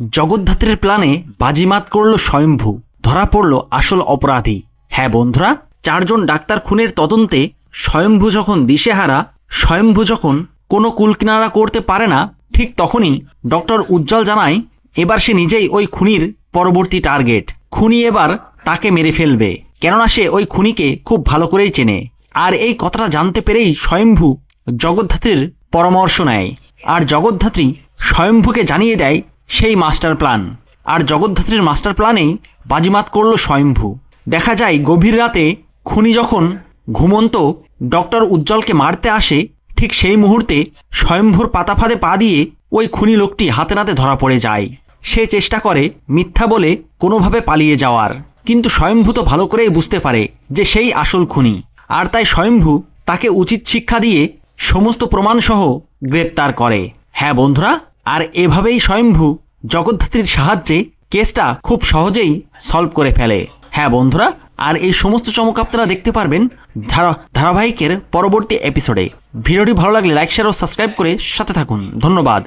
জগদ্ধাত্রীর প্ল্যানে বাজিমাত করল স্বয়ম্ভু, ধরা পড়ল আসল অপরাধী। হ্যাঁ বন্ধুরা, চারজন ডাক্তার খুনের তদন্তে স্বয়ম্ভু যখন দিশেহারা, স্বয়ম্ভু যখন কোনো কুলকিনারা করতে পারে না, ঠিক তখনই ডক্টর উজ্জ্বল জানায়, এবার সে নিজেই ওই খুনির পরবর্তী টার্গেট। খুনি এবার তাকে মেরে ফেলবে, কেননা সে ওই খুনিকে খুব ভালো করেই চেনে। আর এই কথাটা জানতে পেরেই স্বয়ম্ভু জগদ্ধাত্রীর পরামর্শ নেয়। আর জগদ্ধাত্রী স্বয়ম্ভুকে জানিয়ে দেয় সেই মাস্টার প্ল্যান। আর জগদ্ধাত্রীর মাস্টার প্ল্যানেই বাজিমাত করল স্বয়ম্ভু। দেখা যায় গভীর রাতে খুনি যখন ঘুমন্ত ডক্টর উজ্জ্বলকে মারতে আসে, ঠিক সেই মুহূর্তে স্বয়ম্ভুর পাতা ফাঁদে পা দিয়ে ওই খুনি লোকটি হাতে নাতে ধরা পড়ে যায়। সে চেষ্টা করে মিথ্যা বলে কোনোভাবে পালিয়ে যাওয়ার। কিন্তু স্বয়ম্ভু তো ভালো করেই বুঝতে পারে যে সেই আসল খুনি। আর তাই স্বয়ম্ভু তাকে উচিত শিক্ষা দিয়ে সমস্ত প্রমাণসহ গ্রেপ্তার করে। হ্যাঁ বন্ধুরা আর এভাবেই স্বয়ম্ভু জগদ্ধাত্রীর সাহায্যে কেসটা খুব সহজেই সলভ করে ফেলে। হ্যাঁ বন্ধুরা, আর এই সমস্ত চমক আপনারা দেখতে পারবেন ধারা, ধারাবাহিকের পরবর্তী এপিসোডে ভিডিওটি ভালো লাগলে লাইক শেয়ার ও সাবস্ক্রাইব করে সাথে থাকুন। ধন্যবাদ।